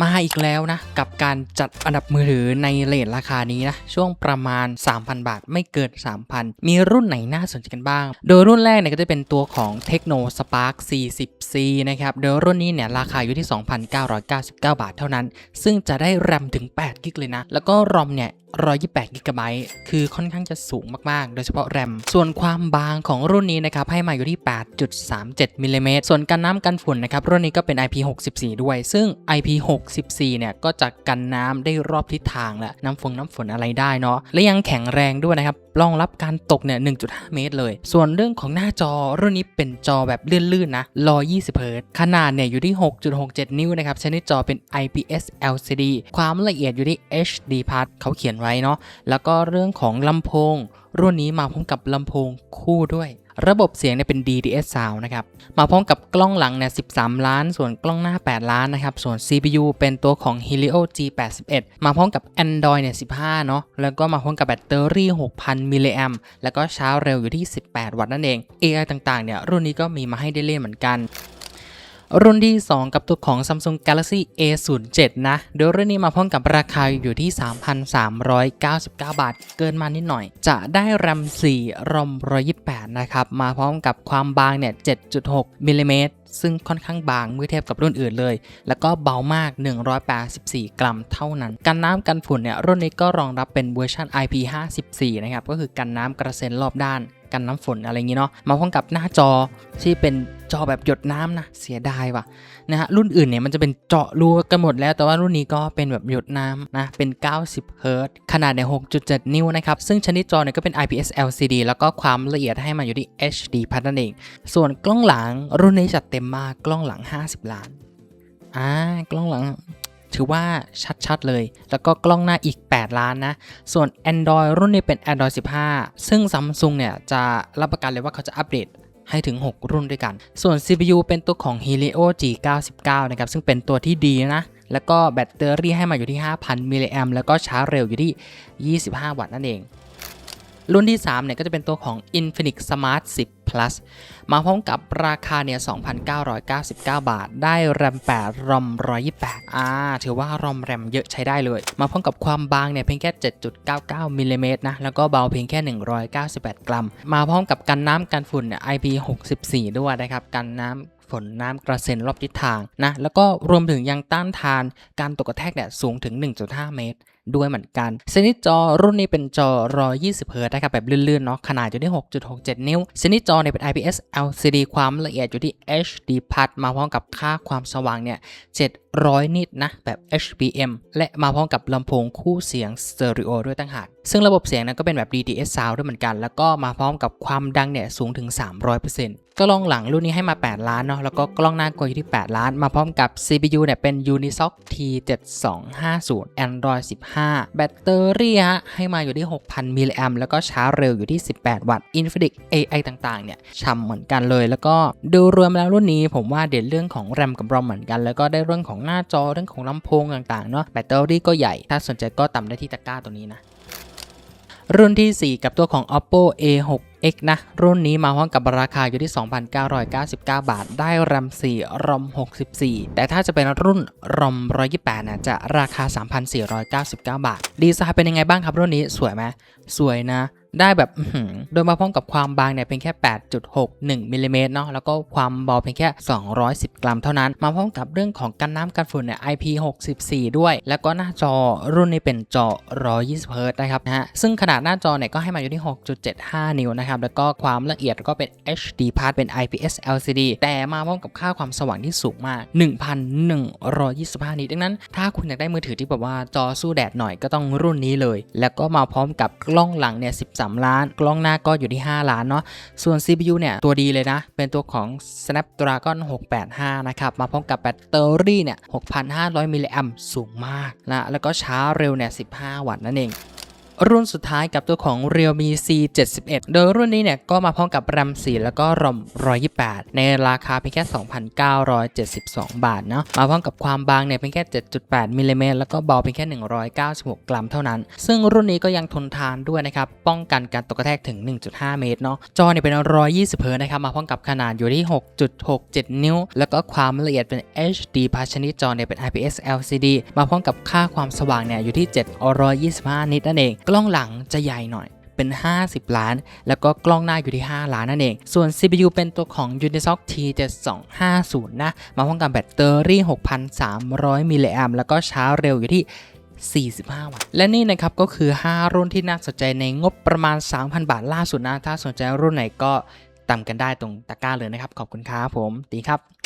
มาอีกแล้วนะ กับการจัดอันดับมือถือในเลทราคานี้นะ ช่วงประมาณ 3,000 บาทไม่เกิน 3,000 มีรุ่นไหนน่าสนใจกันบ้าง โดยรุ่นแรกเนี่ยก็จะเป็นตัวของ Tecno Spark 40C นะครับโดยรุ่นนี้เนี่ยราคาอยู่ที่ 2,999 บาทเท่านั้น ซึ่งจะได้แรมถึง 8 กิกเลยนะ แล้วก็รอมเนี่ย 128 g b คือค่อนข้างจะสูงมากๆ โดยเฉพาะแรม ส่วนความบางของรุ่นนี้นะครับ ให้มาอยู่ที่ 8.37มิลลิเมตรส่วนกันน้ำกันฝุ่นนะครับ รุ่นนี้ก็เป็น IP64 ด้วย ซึ่ง IP64 เนี่ยก็จะกันน้ำได้รอบทิศทางแหละน้ำฝนน้ำฝนอะไรได้เนาะ และยังแข็งแรงด้วยนะครับ รองรับการตกเนี่ย 1.5 เมตรเลย ส่วนเรื่องของหน้าจอรุ่นนี้เป็นจอแบบลื่นๆนะ120เฮิรตขนาดเนี่ยอยู่ที่ 6.67 นิ้วนะครับ ชนิดจอเป็น IPS LCD ความละเอียดอยู่ที่ HD เขาเขียนไว้เนาะแล้วก็เรื่องของลำโพง รุ่นนี้มาพร้อมกับลำโพงคู่ด้วย ระบบเสียงเนี่ยเป็น DDS Sound นะครับมาพร้อมกับกล้องหลังเนี่ย13 ล้าน ส่วนกล้องหน้า 8 ล้านนะครับส่วน CPU เป็นตัวของ Helio G81 มาพร้อมกับ Android เนี่ย15เนาะแล้วก็มาพร้อมกับแบตเตอรี่ 6,000 มิลลิแอมแล้วก็ชาร์จเร็วอยู่ที่ 18 วัตต์นั่นเอง AI ต่างๆเนี่ยรุ่นนี้ก็มีมาให้ได้เล่นเหมือนกัน รุ่นที่ 2 กับตัวของ Samsung Galaxy A07 นะ โดยรุ่นนี้มาพร้อมกับราคาอยู่ที่ 3,399 บาท เกินมานิดหน่อย จะได้แรม4รอม128 นะครับ มาพร้อมกับความบางเนี่ย 7.6 มิลลิเมตรซึ่งค่อนข้างบางเมื่อเทียบกับรุ่นอื่นเลย แล้วก็เบามาก 184 กรัมเท่านั้น กันน้ำกันฝุ่นเนี่ยรุ่นนี้ก็รองรับเป็นเวอร์ชัน IP54 นะครับ ก็คือกันน้ำกระเซ็นรอบด้าน กันน้ำฝนอะไรอย่างนี้เนาะ มาพร้อมกับหน้าจอที่เป็น จอแบบหยดน้ำนะเสียดายว่ะนะฮะรุ่นอื่นเนี่ยมันจะเป็นเจาะรูกันหมดแล้ว แต่ว่ารุ่นนี้ก็เป็นแบบหยดน้ำนะเป็น 90เฮิรตซ์ขนาดใน6.7 นิ้วนะครับ ซึ่งชนิดจอเนี่ยก็เป็น IPS LCD แล้วก็ความละเอียดให้มาอยู่ที่ HD พัฒนั่นเอง ส่วนกล้องหลังรุ่นนี้จัดเต็มมากกล้องหลัง 50 ล้านอ่ากล้องหลังถือว่าชัดๆเลย แล้วก็กล้องหน้าอีก 8 ล้านนะ ส่วน Android รุ่นนี้เป็น Android 15 ซึ่ง Samsung เนี่ยจะรับประกันเลยว่าเขาจะอัปเดต ให้ถึง 6 รุ่นด้วยกัน ส่วน CPU เป็นตัวของ Helio G99 นะครับ ซึ่งเป็นตัวที่ดีนะ แล้วก็แบตเตอรี่ให้มาอยู่ที่ 5,000 มิลลิแอมแล้วก็ชาร์จเร็วอยู่ที่ 25 วัตต์นั่นเอง รุ่นที่ 3 เนี่ยก็จะเป็นตัวของ Infinix Smart 10 Plus มาพร้อมกับราคาเนี่ย 2,999 บาท ได้แรม 8 รอม 128 อ่า ถือว่ารอมแรมเยอะใช้ได้เลย มาพร้อมกับความบางเนี่ยเพียงแค่ 7.99 มิลลิเมตรนะ แล้วก็เบาเพียงแค่ 198 กรัม มาพร้อมกับกันน้ำกันฝุ่นเนี่ย IP64 ด้วยนะครับ กันน้ำ ฝนน้ำกระเซ็นรอบทิศทางนะแล้วก็รวมถึงยังต้านทานการตกกระแทกเนี่ยสูงถึง 1.5 เมตรด้วยเหมือนกันชนิจอรุ่นนี้เป็นจอ 120เฮิรตซ์นะครับแบบลื่นๆเนาะขนาดอยู่ที่ 6.67 นิ้วชนิจอเนี่ยเป็น IPS LCD ความละเอียดอยู่ที่ HD Plus มาพร้อมกับค่าความสว่างเนี่ย 700 นิตนะแบบ HBM และมาพร้อมกับลำโพงคู่เสียงสเตอริโอด้วยต่างหากซึ่งระบบเสียงนั้นก็เป็นแบบ DTS Sound ด้วยเหมือนกัน แล้วก็มาพร้อมกับความดังเนี่ยสูงถึง 300% กล้องหลังรุ่นนี้ให้มา 8 ล้านเนาะแล้วก็กล้องหน้าก็อยู่ที่ 8 ล้าน มาพร้อมกับ CPU เนี่ยเป็น Unisoc T7250 Android 15 แบตเตอรี่ฮะให้มาอยู่ที่ 6,000 มิลลิแอมแล้วก็ชาร์จเร็วอยู่ที่ 18 วัตต์ Infinix AI ต่างๆ เนี่ยช่ำเหมือนกันเลย แล้วก็ดูรวมแล้วรุ่นนี้ผมว่าเด่นเรื่องของแรมกับรอมเหมือนกัน แล้วก็ได้เรื่องของหน้าจอเรื่องของลำโพงต่างๆเนาะแบตเตอรี่ก็ใหญ่ ถ้าสนใจก็ตามได้ที่ตะกร้าตัวนี้นะ รุ่นที่ 4 กับตัวของ oppo a6x นะ รุ่นนี้มาพร้อมกับราคาอยู่ที่ 2,999 บาท ได้ RAM 4 ROM 64 แต่ถ้าจะเป็นรุ่นรอม128นะจะราคา 3,499 บาท ดีไซน์เป็นยังไงบ้างครับรุ่นนี้สวยไหมสวยนะ ได้แบบโดยมาพร้อมกับความบางเนี่ยเพียงแค่ 8.61มิลลิเมตรเนาะแล้วก็ความเบาเพียงแค่ 210 กรัมเท่านั้น มาพร้อมกับเรื่องของกันน้ำกันฝุ่นเนี่ย IP64 ด้วย แล้วก็หน้าจอรุ่นนี้เป็นจอ 120เฮิรตนะครับนะฮะซึ่งขนาดหน้าจอเนี่ยก็ให้มาอยู่ที่ 6.75 นิ้วนะครับแล้วก็ความละเอียดก็เป็น HD Plus เป็น IPS LCD แต่มาพร้อมกับค่าความสว่างที่สูงมาก 1,125 นิตดังนั้น ถ้าคุณอยากได้มือถือที่แบบว่าจอสู้แดดหน่อยก็ต้องรุ่นนี้เลย แล้วก็มาพร้อมกับกล้องหลังเนี่ย13ล้าน กล้องหน้าก็อยู่ที่ 5 ล้านเนาะ ส่วน CPU เนี่ย ตัวดีเลยนะ เป็นตัวของ Snapdragon 685 นะครับ มาพร้อมกับแบตเตอรี่เนี่ย 6,500 มิลลิแอมสูงมากนะ แล้วก็ชาร์จเร็วเนี่ย 15 วัตต์นั่นเอง รุ่นสุดท้ายกับตัวของ Realme C71 โดยรุ่นนี้เนี่ยก็มาพร้อมกับ RAM 4แล้วก็ ROM 128 ในราคาเพียงแค่ 2,972 บาทเนาะมาพร้อมกับความบางเนี่ยเพียงแค่ 7.8มิลลิเมตรแล้วก็เบาเพียงแค่ 196 กรัมเท่านั้น ซึ่งรุ่นนี้ก็ยังทนทานด้วยนะครับ ป้องกันการตกกระแทกถึง 1.5 เมตรเนาะจอเนี่ยเป็น 120เฮิร์ตซ์นะครับ มาพร้อมกับขนาดอยู่ที่ 6.67 นิ้ว แล้วก็ความละเอียดเป็น HD ภาชนิดจอเนี่ยเป็น IPS LCD มาพร้อมกับค่าความสว่างเนี่ยอยู่ที่ 725 นิตนั่นเองกล้องหลังจะใหญ่หน่อยเป็น 50 ล้าน แล้วก็กล้องหน้าอยู่ที่ 5 ล้านนั่นเอง ส่วน CPU เป็นตัวของ Unisoc T7250 นะ มาพร้อมกับแบตเตอรี่ 6,300 มิลลิแอมแล้วก็ชาร์จเร็วอยู่ที่ 45 วัตต์ และนี่นะครับก็คือ 5 รุ่นที่น่าสนใจในงบประมาณ 3,000 บาทล่าสุดนะ ถ้าสนใจรุ่นไหนก็ตามกันได้ตรงตะกร้าเลยนะครับ ขอบคุณครับผมดีครับ